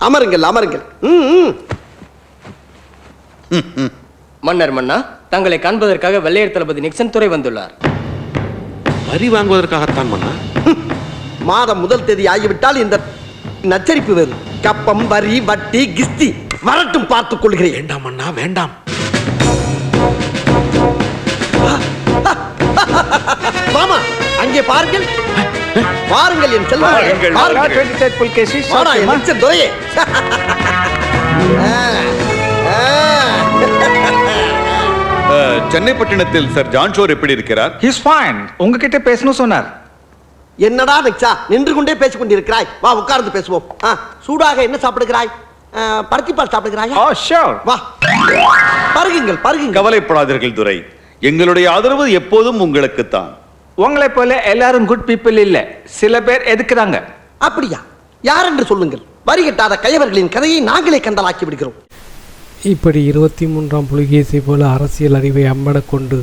அமருங்கள் அமருங்கள். மன்னர் மன்னா தங்களை காண்பதற்காக வெள்ளையர் தளபதி நிக்சன் துறை வந்துள்ளார் வரி வாங்குவதற்காகத்தான் மன்னா மாதம் முதல் தேதி ஆகிவிட்டால் இந்த நச்சரிப்பு வரும் கப்பம் வரி வட்டி கிஸ்தி வரட்டும் பார்த்துக் கொள்கிறேன் வேண்டாம் மன்னா வேண்டாம் மாமா அங்கே பாருங்கள் பாருங்கள் என் பாருங்கள் ஆ. அஹ், சென்னை பட்டணத்தில் சார் ஜான்ஷோர் எப்படி இருக்கிறார்? ஹிஸ் ஃபைன் உங்ககிட்ட பேசணும் சொன்னார். என்னடா நிக்ஷா நின்று கொண்டே பேசிக் கொண்டிருக்கிறாய் வா உட்கார்ந்து பேசுவோம். சூடாக என்ன சாப்பிடுகிறாய்? பருத்திப்பால் சாப்பிடுகிறாயா? ஓ ஷோர் வா. பருகுங்கள் பருகுங்கள். கவலைப்படாதீர்கள் துரை. எங்களுடைய ஆதரவு எப்போதும் உங்களுக்குத்தான். உங்களை போல எல்லாரும் குட் பீப்புள் இல்ல. சில பேர் எதுக்குறாங்க? அப்படியா? யார் என்று சொல்லுங்கள். வரி கட்டாத கயவர்களின் கதையை நாங்களே கண்டலாக்கி விடுகிறோம். இப்படி இருபத்தி மூன்றாம் புலிகேசி போல அரசியல் அறிவை அம்படக் கொண்டு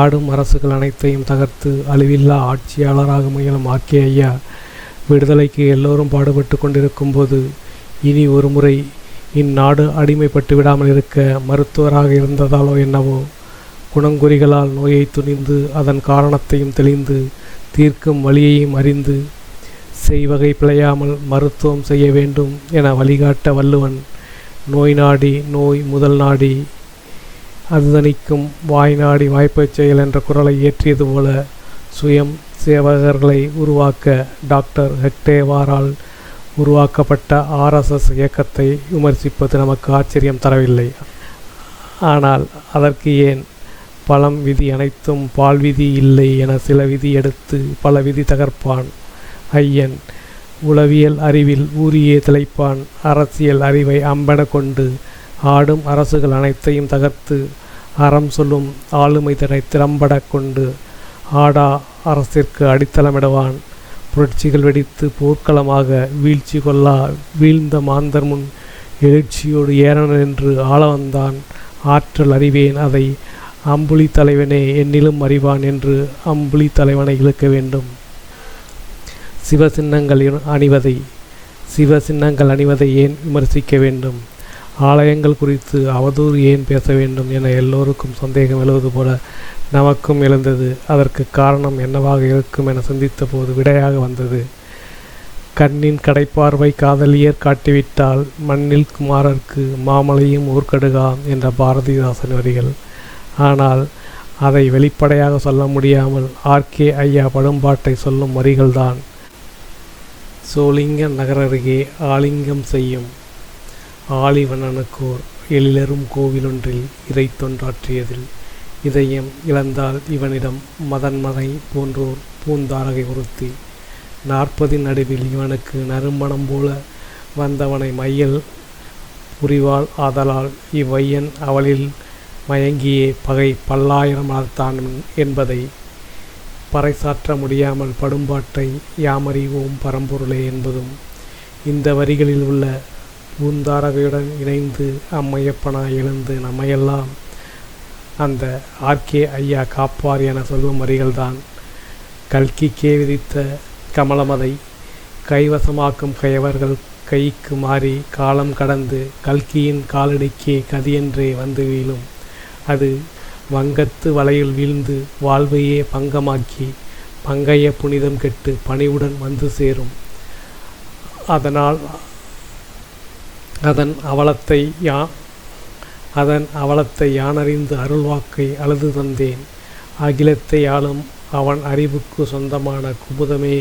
ஆடும் அரசுகள் அனைத்தையும் தகர்த்து அழிவில்லா ஆட்சியாளராக முயலும் ஆர்கே ஐயா விடுதலைக்கு எல்லோரும் பாடுபட்டு கொண்டிருக்கும் போது இனி ஒரு முறை இந்நாடு அடிமைப்பட்டு விடாமல் இருக்க மருத்துவராக இருந்ததாலோ என்னவோ குணங்குறிகளால் நோயை துணிந்து அதன் காரணத்தையும் தெளிந்து தீர்க்கும் வழியையும் அறிந்து செய்வகை பிழையாமல் மருத்துவம் செய்ய வேண்டும் என வழிகாட்ட வள்ளுவன் நோய் நாடி நோய் முதல் நாடி அதுதணிக்கும் வாய் நாடி வாய்ப்பைச் செயல் என்ற குரலை இயற்றியது போல சுயம் சேவகர்களை உருவாக்க டாக்டர் ஹெக்டேவாரால் உருவாக்கப்பட்ட ஆர்எஸ்எஸ் இயக்கத்தை விமர்சிப்பது நமக்கு ஆச்சரியம் தரவில்லை. ஆனால் அதற்கு ஏன் பழம் விதி அனைத்தும் பால் விதி இல்லை என சில விதி எடுத்து பல விதி தகர்ப்பான். ஐயன் உளவியல் அறிவில் ஊறியே திளைப்பான். அரசியல் அறிவை அம்பென கொண்டு ஆடும் அரசுகள் அனைத்தையும் தகர்த்து அறம் சொல்லும் ஆளுமை தினை திறம்பட கொண்டு ஆடா அரசிற்கு அடித்தளமிடுவான். புரட்சிகள் வெடித்து போர்க்களமாக வீழ்ச்சி கொள்ளா வீழ்ந்த மாந்தர் முன் எழுச்சியோடு ஏறன என்று ஆள வந்தான். ஆற்றல் அறிவேன் அதை அம்புலி தலைவனே என்னிலும் அறிவான் என்று அம்புலி தலைவனை இழுக்க வேண்டும். சிவசின்னங்கள் இரு- அணிவதை சிவசின்னங்கள் அணிவதை ஏன் விமர்சிக்க வேண்டும்? ஆலயங்கள் குறித்து அவதூறு ஏன் பேச வேண்டும் என எல்லோருக்கும் சந்தேகம் எழுவது போல நமக்கும் எழுந்தது. அதற்கு காரணம் என்னவாக இருக்கும் என சிந்தித்த போது விடையாக வந்தது. கண்ணின் கடைப்பார்வை காதலியர் காட்டிவிட்டால் மண்ணில் குமாரர்க்கு மாமலையும் ஊர்க்கடுகாம் என்ற பாரதிதாசன் வரிகள். ஆனால் அதை வெளிப்படையாக சொல்ல முடியாமல் ஆர்கே ஐயா படும்பாட்டை சொல்லும் வரிகள்தான். சோளிங்க நகர் அருகே ஆலிங்கம் செய்யும் ஆலிவண்ணனுக்கோர் எழிலரும் கோவிலொன்றில் இறை தொண்டாற்றியதில் இதயம் இழந்தால் இவனிடம் மதன்மதை போன்றோர் பூந்தாரகை உறுத்தி நாற்பதின் நடுவில் இவனுக்கு நறுமணம் போல வந்தவனை மையல் புரிவாள் ஆதலால் இவ்வையன் அவளில் மயங்கியே பகை பல்லாயிரம் வளர்த்தான் என்பதை பறைசாற்ற முடியாமல் படும்பாட்டை யாமறிவோம் பரம்பொருளே என்பதும் இந்த வரிகளில் உள்ள பூந்தாரகையுடன் இணைந்து அம்மையப்பனாய் எழுந்து நம்மையெல்லாம் அந்த ஆர்கே ஐயா காப்பார் என சொல்லும் வரிகள்தான். கல்கிக்கே விதித்த கமலமதை கைவசமாக்கும் கையவர்கள் கைக்கு மாறி காலம் கடந்து கல்கியின் காலடிக்கே கதியென்றே வந்து வீழும். அது வங்கத்து வலையில் வீழ்ந்து வாழ்வையே பங்கமாக்கி பங்கைய புனிதம் கெட்டு பணிவுடன் வந்து சேரும். அதனால் அதன் அவலத்தை யா அதன் அவலத்தை யானறிந்து அருள்வாக்கை அழுது தந்தேன். அகிலத்தை ஆளும் அவன் அறிவுக்கு சொந்தமான குமுதமே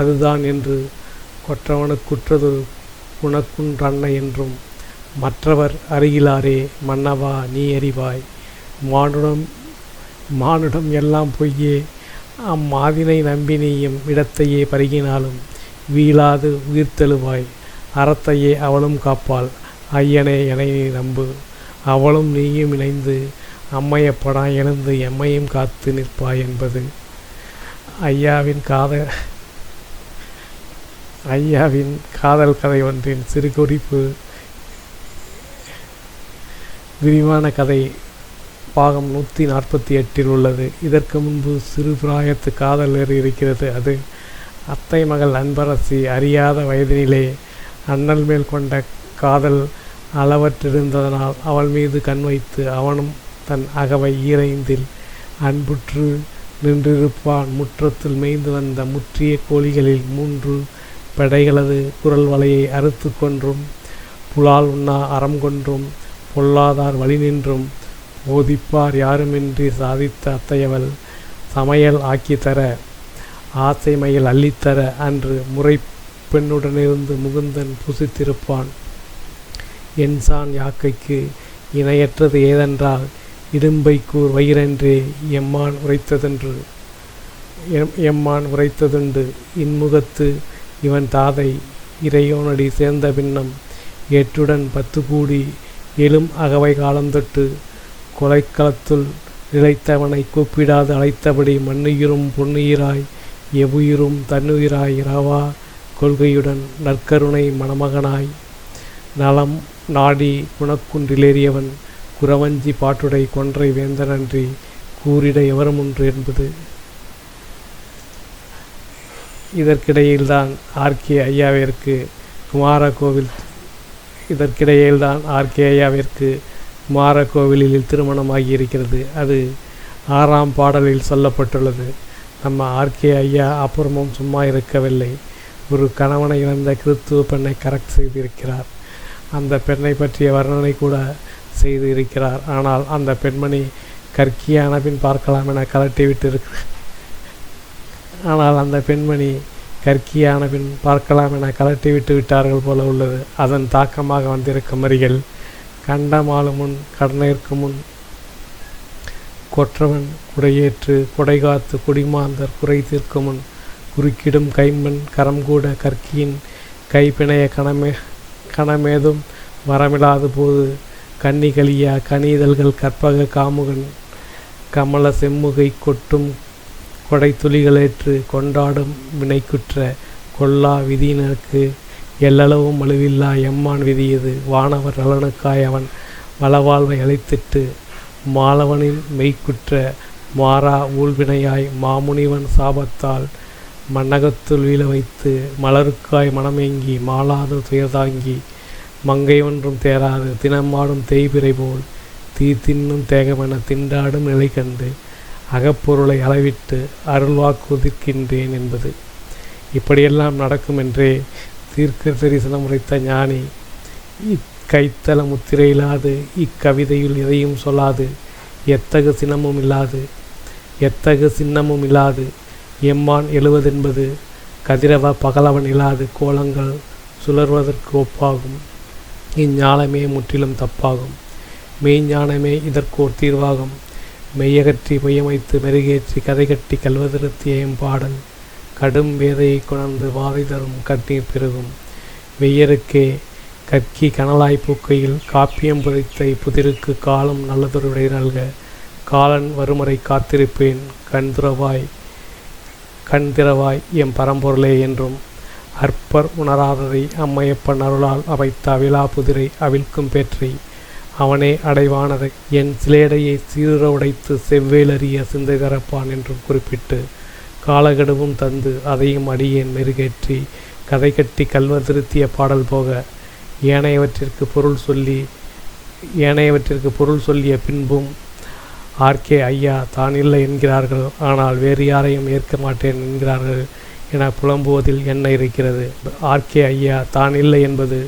அதுதான் என்று கொற்றவனுக்குற்றது உனக்குன்றன்ன என்றும் மற்றவர் அருகிலாரே மன்னவா நீ அறிவாய் மானுடம் மானுடம் எல்லாம் பொய்யே. அம்மாதினை நம்பினியும் இடத்தையே பருகினாலும் வீழாது உயிர்த்தெழுவாய் அறத்தையே அவளும் காப்பாள். ஐயனே என நம்பு. அவளும் நீயும் இணைந்து அம்மையப்படா எழுந்து எம்மையும் காத்து நிற்பாய் என்பது. ஐயாவின் காத ஐயாவின் காதல் கதை ஒன்றின் சிறு குறிப்பு விரிவான கதை. பாகம் நூற்றி நாற்பத்தி எட்டில் உள்ளது. இதற்கு முன்பு சிறு பிராயத்து காதல் இருக்கிறது. அது அத்தை மகள் அன்பரசி அறியாத வயதினிலே அண்ணல் மேல் கொண்ட காதல் அளவற்றிருந்ததனால் அவள் மீது கண் வைத்து அவனும் தன் அகவை ஈரைந்தில் அன்புற்று நின்றிருப்பான். முற்றத்தில் மேய்ந்து வந்த முற்றிய கோழிகளில் மூன்று பெடைகளது குரல் வலையை அறுத்து கொன்றும் புலால் உண்ணா அறம் கொன்றும் பொல்லாதார் வழி நின்றும் போதிப்பார் யாருமின்றி சாதித்த அத்தையவள் சமையல் ஆக்கித்தர ஆசை மயில் அள்ளித்தர அன்று முறை பெண்ணுடனிருந்து முகுந்தன் புசித்திருப்பான். என்சான் யாக்கைக்கு இணையற்றது ஏதென்றால் இடும்பை கூர் வயிறென்றே எம்மான் உரைத்ததென்று எம் எம்மான் உரைத்ததுண்டு இன்முகத்து இவன் தாதை இறையோனடி சேர்ந்த பின்னம் ஏற்றுடன் பத்து கூடி எழும் அகவை காலந்தொட்டு கொலைக்களத்துள் நிலைத்தவனை கூப்பிடாது அழைத்தபடி மண்ணுயிரும் பொன்னுயிராய் எவ்வுயிரும் தன்னுயிராய் இரவா கொள்கையுடன் நற்கருணை மணமகனாய். நலம் நாடி குணக்குன்றிலேறியவன் குரவஞ்சி பாட்டுடை கொன்றை வேந்தனன்றி கூறிட எவரும் ஒன்று என்பது. இதற்கிடையில்தான் ஆர்கே ஐயாவிற்கு குமார கோவில் இதற்கிடையில்தான் ஆர்கே ஐயாவிற்கு குமார கோவிலில் திருமணமாகி இருக்கிறது அது ஆறாம் பாடலில் சொல்லப்பட்டுள்ளது. நம்ம ஆர்கே ஐயா அப்புறமும் சும்மா இருக்கவில்லை. ஒரு கணவனை இழந்த கிறித்துவ பெண்ணை கரெக்ட் செய்திருக்கிறார். அந்த பெண்ணை பற்றிய வர்ணனை கூட செய்து இருக்கிறார் ஆனால் அந்த பெண்மணி கற்கியான பின் பார்க்கலாம் என கலட்டி விட்டு ஆனால் அந்த பெண்மணி கற்கியான பின் பார்க்கலாம் என கலட்டி விட்டு விட்டார்கள் போல உள்ளது. அதன் தாக்கமாக வந்திருக்கும் வரிகள் கண்டமாலு முன் கடனேற்கு முன் கொற்றவன் குடையேற்று கொடைகாத்து குடிமாந்தர் குறை தீர்க்கும் முன் குறுக்கிடும் கைம்பெண் கரம் கூட கற்கியின் கைப்பிணைய கணமே கணமேதும் வரமிடாத போது கன்னிகளியா கனிதழ்கள் கற்பக காமுகன் கமல செம்முகை கொட்டும் கொடை துளிகளேற்று கொண்டாடும் வினைக்குற்ற கொல்லா விதியினருக்கு எல்லளவும் மழுவில்லா எம்மான் விதியது வானவர் நலனுக்காய் அவன் வளவாழ்வை அழைத்திட்டு மாலவனின் மெய்க்குற்ற மாறா ஊழ்வினையாய் மாமுனிவன் சாபத்தால் மண்ணகத்துள் வீழ வைத்து மலருக்காய் மனமேங்கி மாலாது துயர்தாங்கி மங்கை ஒன்றும் தேராது தினமாடும் தேய்பிறை போல் தீ தின்னும் தேகமென திண்டாடும் நிலை கண்டு அகப்பொருளை அளவிட்டு அருள்வாக்குதிர்க்கின்றேன் என்பது. இப்படியெல்லாம் நடக்கும் என்றே தீர்க்க தரிசனம் உரைத்த ஞானி இக்கைத்தல முத்திரையில்லாது இக்கவிதையில் எதையும் சொல்லாது எத்தகு சினமும் இல்லாது எத்தகு சின்னமும் இல்லாது எம்மான் எழுவதென்பது கதிரவ பகலவன் இல்லாது கோலங்கள் சுழர்வதற்கு ஒப்பாகும். இஞ்ஞானமே முற்றிலும் தப்பாகும். மெய்ஞானமே இதற்கோர் தீர்வாகும். மெய்யகற்றி பொய்யமைத்து மெருகேற்றி கதை கட்டி கல்வதிருத்திய பாடல். கடும் வேதையை கொணர்ந்து வாதை தரும் கண்ணீர் பெருகும். வெய்யருக்கே கற்கி கனலாய் பூக்கையில் காப்பியம் புதைத்த இப்புதிருக்கு காலம் நல்லதொரு விடை நல்க. காலன் வருமுறை காத்திருப்பேன் கண்துறவாய் கண்திறவாய் எம் பரம்பொருளே என்றும். அற்பர் உணராததை அம்மையப்பன் அருளால் அமைத்த அவிழா புதிரை அவிழ்க்கும் பேற்றை. அவனே அடைவானதை என் சிலேடையை சீருற உடைத்து செவ்வேலறிய சிந்தை தரப்பான் என்றும் குறிப்பிட்டு காலகெடுவும் தந்து அதையும் அடியேன் மெருகேற்றி கதை கட்டி கல்வர் திருத்திய பாடல் போக ஏனையவற்றிற்கு பொருள் சொல்லி ஏனையவற்றிற்கு பொருள் சொல்லிய பின்பும் ஆர்கே ஐயா தான் இல்லை என்கிறார்கள். ஆனால் வேறு யாரையும் ஏற்க மாட்டேன் என்கிறார்கள் என புலம்புவதில் என்ன இருக்கிறது. ஆர்கே ஐயா தான் இல்லை என்பது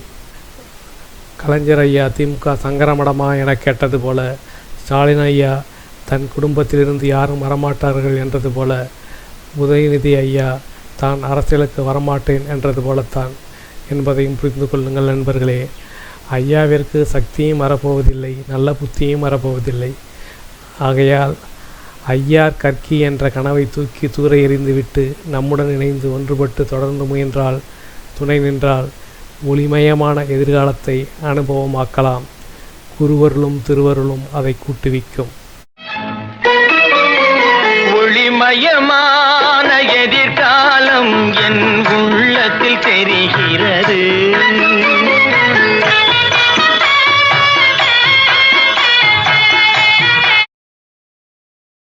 கலைஞர் ஐயா திமுக சங்கரமடமா என கேட்டது போல ஸ்டாலின் ஐயா தன் குடும்பத்திலிருந்து யாரும் வரமாட்டார்கள் என்றது போல உதயநிதி ஐயா தான் அரசியலுக்கு வரமாட்டேன் என்றது போலத்தான். என்பதையும் புரிந்து கொள்ளுங்கள் நண்பர்களே. ஐயாவிற்கு சக்தியும் வரப்போவதில்லை நல்ல புத்தியும் வரப்போவதில்லை. ஆகையால் ஐயார் கற்கி என்ற கனவை தூக்கி தூர எறிந்துவிட்டு நம்முடன் இணைந்து ஒன்றுபட்டு தொடர்ந்து முயன்றால் துணை நின்றால் ஒளிமயமான எதிர்காலத்தை அனுபவமாக்கலாம். குருவருளும் திருவருளும் அதை கூட்டுவிக்கும். ஒளிமயமா என்